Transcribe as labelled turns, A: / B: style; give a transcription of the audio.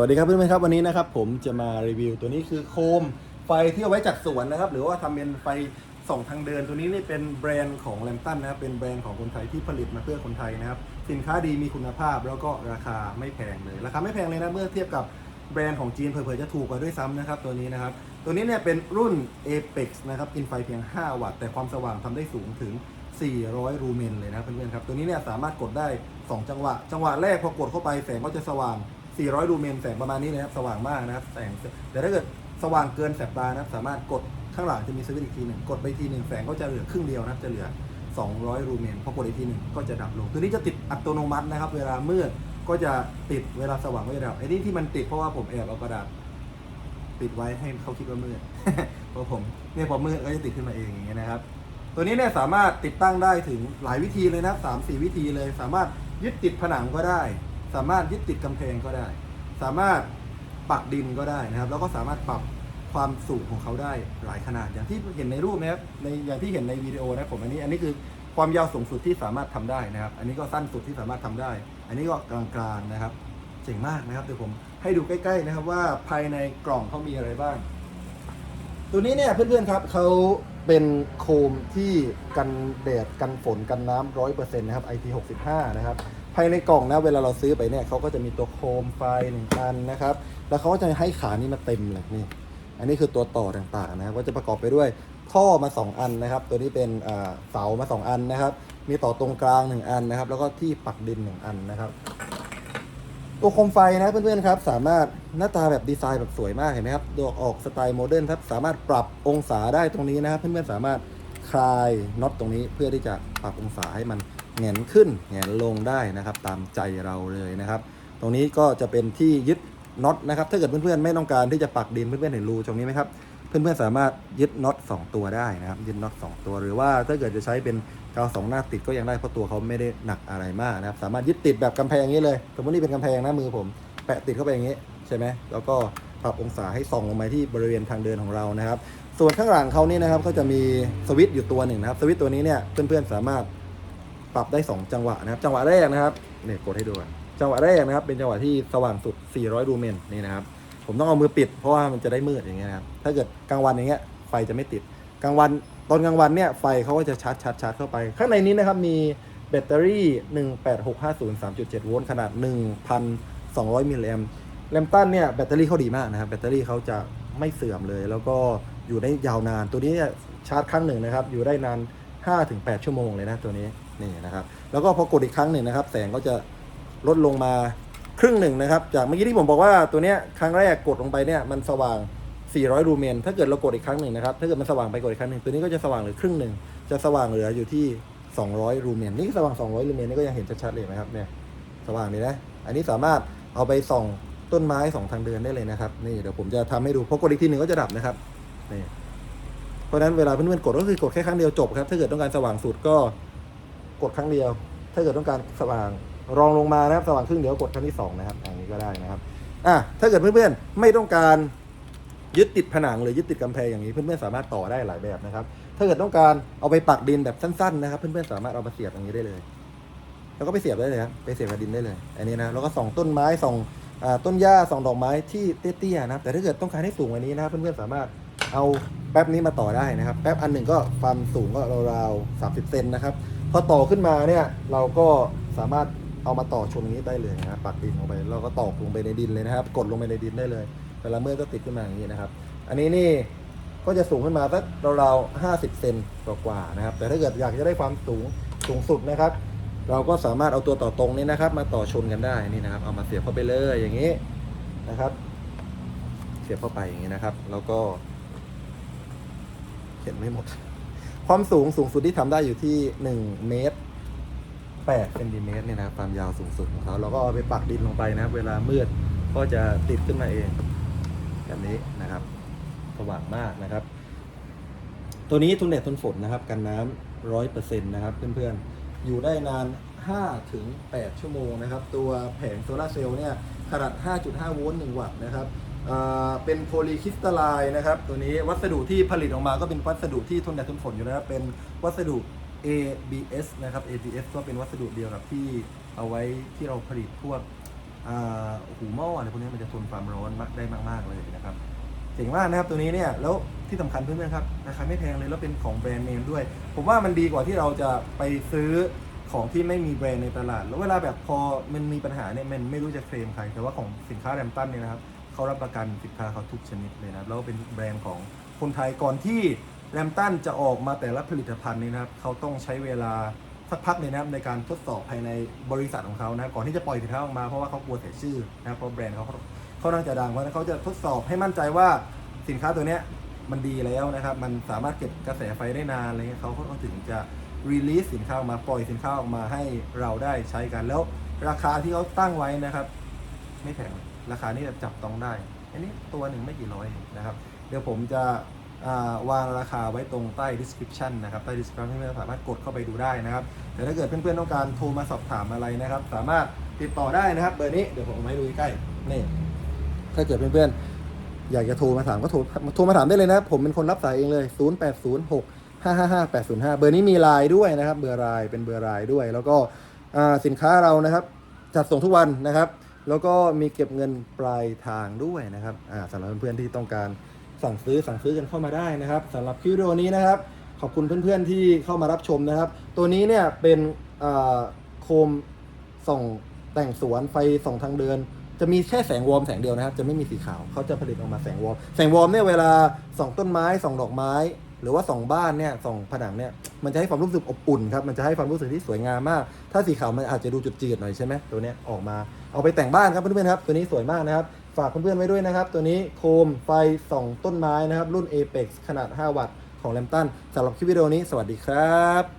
A: วัสดีครับเพื่อนๆครับวันนี้นะครับผมจะมารีวิวตัวนี้คือโคมไฟที่เอาไว้จัดสวนนะครับหรือว่าทำเป็นไฟส่องทางเดินตัวนี้นี่เป็นแบรนด์ของแลมตันนะครับเป็นแบรนด์ของคนไทยที่ผลิตมาเพื่อคนไทยนะครับสินค้าดีมีคุณภาพแล้วก็ราคาไม่แพงเลยราคาไม่แพงเลยนะเมื่อเทียบกับแบรนด์ของจีนเผลอๆจะถูกกว่าด้วยซ้ำนะครับตัวนี้นะครับตัวนี้เนี่ยเป็นรุ่น Apex นะครับกินไฟเพียง 5 วัตต์แต่ความสว่างทำได้สูงถึง 400 รูเมนเลยนะเพื่อนๆครับตัวนี้เนี่ยสามารถกดได้ 2 จังหวะ จังหวะแรกพอกดเข้าไปแสงก็จะสว่าง 400รูเมนแสงประมาณนี้นะครับ สว่างมากนะครับ แสง แต่ถ้าเกิดสว่างเกินแสบตานะครับ สามารถกดข้างหลังจะมีสวิตช์อีกทีหนึ่ง กดไปทีหนึ่งแสงก็จะเหลือครึ่งเดียวนะครับ จะเหลือ 200รูเมน พอกดอีกทีหนึ่งก็จะดับลงตัวนี้จะติดอัตโนมัตินะครับ เวลามืดก็จะติด เวลาสว่างก็จะดับไอ้นี่ที่มันติดเพราะว่าผมแอบเอากระดาษปิดไว้ให้เขาคิดว่ามืด เพราะผมเนี่ยพอมืดก็จะติดขึ้นมาเองอย่างเงี้ยนะครับ ตัวนี้เนี่ยสามารถติดตั้งได้ถึงหลายวิธีเลยนะสามสี่วิธีเลย สามารถยึดติดผนังก็ได้ สามารถยึดติดกำแพงก็ได้ สามารถปักดินก็ได้นะครับ แล้วก็สามารถปรับความสูงของเขาได้หลายขนาด อย่างที่เห็นในรูปนะครับในอย่างที่เห็นในวิดีโอนะผมอันนี้อันนี้คือความยาวสูงสุดที่สามารถทำได้นะครับ อันนี้ก็สั้นสุดที่สามารถทำได้ อันนี้ก็กลางๆนะครับ เจ๋งมากนะครับเดี๋ยวผมให้ดูใกล้ๆนะครับว่าภายในกล่องเขามีอะไรบ้าง ตัวนี้เนี่ยเพื่อนๆครับเขาเป็นโคมที่กันแดดกันฝนกันน้ำร้อยเปอร์เซ็นต์นะครับ IP65 นะครับายในกล่องนะเวลาเราซื้อไปเนี่ยเขาก็จะมีตัวโคมไฟหนึ่งอันนะครับ แล้วเขาก็จะให้ขานี้มาเต็มเลยนี่ อันนี้คือตัวต่อต่างๆนะครับก็จะประกอบไปด้วยท่อมา 2 อันนะครับ ตัวนี้เป็นเสามา 2 อันนะครับ มีต่อตรงกลาง 1 อันนะครับ แล้วก็ที่ปักดิน 1 อันนะครับ ตัวโคมไฟนะเพื่อนๆครับสามารถหน้าตาแบบดีไซน์แบบสวยมากเห็นไหมครับตัวออกสไตล์โมเดิร์นครับสามารถปรับองศาได้ตรงนี้นะครับ เพื่อนๆสามารถคลายน็อตตรงนี้เพื่อที่จะปรับองศาให้มัน แหงนขึ้นแหงนลงได้นะครับ ตามใจเราเลยนะครับ ตรงนี้ก็จะเป็นที่ยึดน็อตนะครับ ถ้าเกิดเพื่อนๆไม่ต้องการที่จะปักดินเพื่อนๆเห็นรูตรงนี้ไหมครับ เพื่อนๆสามารถยึดน็อต2ตัวได้นะครับ ยึดน็อต2ตัว หรือว่าถ้าเกิดจะใช้เป็นกาวสองหน้าติดก็ยังได้เพราะตัวเขาไม่ได้หนักอะไรมากนะครับ สามารถยึดติดแบบกำแพงอย่างนี้เลย สมมตินี่เป็นกำแพงนะมือผม แปะติดเข้าไปอย่างนี้ใช่ไหมแล้วก็ปรับองศาให้ส่องลงมาที่บริเวณทางเดินของเรานะครับ ส่วนข้างหลังเขานี่นะครับเขาจะมีสวิตช์อยู่ตัวหนึ่งนะครับ สวิตช์ตัวนี้เนี่ยเพื่อนๆสามารถ ปรับได้ 2 จังหวะนะครับ จังหวะแรกนะครับเนี่ยกดให้ดูจังหวะแรกนะครับ เป็นจังหวะที่สว่างสุด 400 ดูเมนนี่นะครับ ผมต้องเอามือปิด เพราะว่ามันจะได้มืดอย่างเงี้ยนะครับ ถ้าเกิดกลางวันอย่างเงี้ยไฟจะไม่ติด กลางวันตอนกลางวันเนี่ยไฟเขาก็จะชาร์จชาร์จชาร์จเข้าไป ข้างในนี้นะครับมีแบตเตอรี่ 18650 3.7 โวลต์ขนาด 1,200 มิลลิแอมป์แลมตันเนี่ยแบตเตอรี่เขาดีมากนะครับ แบตเตอรี่เขาจะไม่เสื่อมเลย แล้วก็อยู่ได้ยาวนาน ตัวนี้เนี่ยชาร์จครั้งหนึ่งนะครับ อยู่ได้นาน 5-8 ชั่วโมงเลยนะตัวนี้ นี่นะครับ แล้วก็พอกดอีกครั้งหนึ่งนะครับ แสงก็จะลดลงมาครึ่งหนึ่งนะครับ จากเมื่อกี้ที่ผมบอกว่าตัวเนี้ยครั้งแรกกดลงไปเนี่ยมันสว่าง 400รูเมน ถ้าเกิดเรากดอีกครั้งหนึ่งนะครับ ถ้าเกิดมันสว่างไปกดอีกครั้งหนึ่งตัวนี้ก็จะสว่างเหลือครึ่งหนึ่ง จะสว่างเหลืออยู่ที่ 200รูเมน นี่สว่าง 200รูเมนนี่ก็ยังเห็นชัดๆเลยเห็นะครับเนี่ย สว่างดีนะ อันนี้สามารถเอาไปส่องต้นไม้สองทางเดินได้เลยนะครับ นี่เดี๋ยวผมจะทำให้ดู พอกดอีกทีหนึ่งก็จะดับนะครับ นี่ เพราะฉะนั้นเวลาเพื่อนๆกดก็คือกดแค่ครั้งเดียวจบครับ ถ้าเกิดต้องการสว่างสุดก็ กดครั้งเดียว ถ้าเกิดต้องการสว่าง รองลงมานะครับ สว่างครึ่งเดียวกดครั้งที่สองนะครับอย่างนี้ก็ได้นะครับอะถ้าเกิดเพื่อนๆไม่ต้องการยึดติดผนังหรือยึดติดกำแพงอย่างนี้เพื่อนๆสามารถต่อได้หลายแบบนะครับ ถ้าเกิดต้องการเอาไปปักดินแบบสั้นๆนะครับเพื่อนๆสามารถเอามาเสียบอย่างนี้ได้เลย แล้วก็ไปเสียบได้เลยครับไปเสียบกับดินได้เลย อันนี้นะแล้วก็ส่องต้นไม้ส่องต้นหญ้าส่องดอกไม้ที่เตี้ยๆนะครับแต่ถ้าเกิดต้องการให้สูงกว่านี้นะครับเพื่อนๆสามารถเอา แป๊บนี้มาต่อได้นะครับ แป๊บอันหนึ่งก็ความสูงก็ราวๆ30เซนนะครับ พอต่อขึ้นมาเนี่ยเราก็สามารถเอามาต่อชนนี้ได้เลยนะครับปักดินลงไปเราก็ตอกลงไปในดินเลยนะครับ กดลงไปในดินได้เลยเวลาเมื่อก็ติดขึ้นมาอย่างนี้นะครับ อันนี้นี่ก็จะสูงขึ้นมาสักราวๆ50เซนกว่าๆนะครับ แต่ถ้าเกิดอยากจะได้ความสูงสูงสุดนะครับ เราก็สามารถเอาตัวต่อตรงนี้นะครับ มาต่อชนกันได้นี่นะครับ เอามาเสียบเข้าไปเลยอย่างนี้นะครับ เสียบเข้าไปอย่างนี้นะครับ แล้วก็ ขียนไม่หมด ความสูงสูงสุดที่ทำได้อยู่ที่1เมตร8เซนติเมตรเนี่ยนะครับความยาวสูงสุดของเขาเราก็เอาไปปักดินลงไปนะ เวลามืดก็จะติดขึ้นมาเอง แบบนี้นะครับสว่างมากนะครับ ตัวนี้ทนแดดทนฝนนะครับ กันน้ำร้อยเปอร์เซ็นต์นะครับ เพื่อนๆ อยู่ได้นาน5ถึง8ชั่วโมงนะครับ ตัวแผงโซลาร์เซลล์เนี่ยขนาด 5.5 โวลต์ 1 วัตต์นะครับ เป็นโพลีคริสตัลไลน์นะครับ ตัวนี้วัสดุที่ผลิตออกมาก็เป็นวัสดุที่ทนแดดทนฝนอยู่นะครับ เป็นวัสดุ ABS นะครับ ABS ก็เป็นวัสดุเดียวกับที่เอาไว้ที่เราผลิตพวกหูหม้ออะไรพวกนี้มันจะทนความร้อนมากได้มาก ๆ เลยนะครับเจ๋งมากนะครับตัวนี้เนี่ยแล้วที่สำคัญเพื่อนๆครับราคาไม่แพงเลยแล้วเป็นของแบรนด์เนมด้วย ผมว่ามันดีกว่าที่เราจะไปซื้อของที่ไม่มีแบรนด์ในตลาด แล้วเวลาแบบพอมันมีปัญหาเนี่ยมันไม่รู้จะเคลมใคร แต่ว่าของสินค้าแรมตันเนี่ยนะครับ เขารับประกันสินค้าเขาทุกชนิดเลยนะครับแล้วเป็นแบรนด์ของคนไทยก่อนที่แรมตันจะออกมาแต่ละผลิตภัณฑ์นี่นะครับเขาต้องใช้เวลาสักพักเลยนะครับในการทดสอบภายในบริษัทของเขานะก่อนที่จะปล่อยสินค้าออกมาเพราะว่าเขากลัวเสียชื่อนะเพราะแบรนด์เขาเขาน่าจะดังเพราะฉะนั้นเขาจะทดสอบให้มั่นใจว่าสินค้าตัวเนี้ยมันดีแล้วนะครับ มันสามารถเก็บกระแสไฟได้นานอะไรเงี้ยเขาก็ถึงจะรีลีสสินค้าออกมาปล่อยสินค้าออกมาให้เราได้ใช้กันแล้วราคาที่เขาตั้งไว้นะครับ ไม่แพง ราคานี้แบบจับต้องได้ อันนี้ตัวหนึ่งไม่กี่ร้อยนะครับ เดี๋ยวผมจะาวางราคาไว้ตรงใต้ description นะครับ ใต้ description เพื่อนสามารถกดเข้าไปดูได้นะครับ แต่ถ้าเกิดเพื่อนๆต้องการโทรมาสอบถามอะไรนะครับ สามารถติดต่อได้นะครับ เบอร์นี้ เดี๋ยวผมเอามาให้ดูใกล้ นี่ ถ้าเกิดเพื่อนๆ อยากจะโทรมาถามก็โทรโทรมาถามได้เลยนะครับ ผมเป็นคนรับสายเองเลย 0 8 0 6 5 5 5 8 0 5 เบอร์นี้มีไลน์ด้วยนะครับ เบอร์ไลน์เป็นเบอร์ไลน์ด้วย แล้วก็สินค้าเรานะครับ จัดส่งทุกวันนะครับ แล้วก็มีเก็บเงินปลายทางด้วยนะครับอ่าสำหรับเพื่อนๆที่ต้องการสั่งซื้อสั่งซื้อกันเข้ามาได้นะครับสำหรับคลิปวิดีโอนี้นะครับ ขอบคุณเพื่อนๆที่เข้ามารับชมนะครับ ตัวนี้เนี่ยเป็นโคมส่องแต่งสวนไฟส่องทางเดิน จะมีแค่แสงวอร์มแสงเดียวนะครับ จะไม่มีสีขาวเขาจะผลิตออกมาแสงวอร์มแสงวอร์มเนี่ยเวลาส่องต้นไม้ส่องดอกไม้ หรือว่าส่องบ้านเนี่ยส่องผนังเนี่ยมันจะให้ความรู้สึกอบอุ่นครับมันจะให้ความรู้สึกที่สวยงามมาก ถ้าสีขาวมันอาจจะดูจุดจืดหน่อยใช่ไหมตัวเนี้ยออกมาเอาไปแต่งบ้านครับเพื่อนๆครับตัวนี้สวยมากนะครับฝากเพื่อนๆไว้ด้วยนะครับ ตัวนี้โคมไฟส่องต้นไม้นะครับรุ่น Apex ขนาด 5 วัตต์ของแลมตันสำหรับคลิปวิดีโอนี้สวัสดีครับ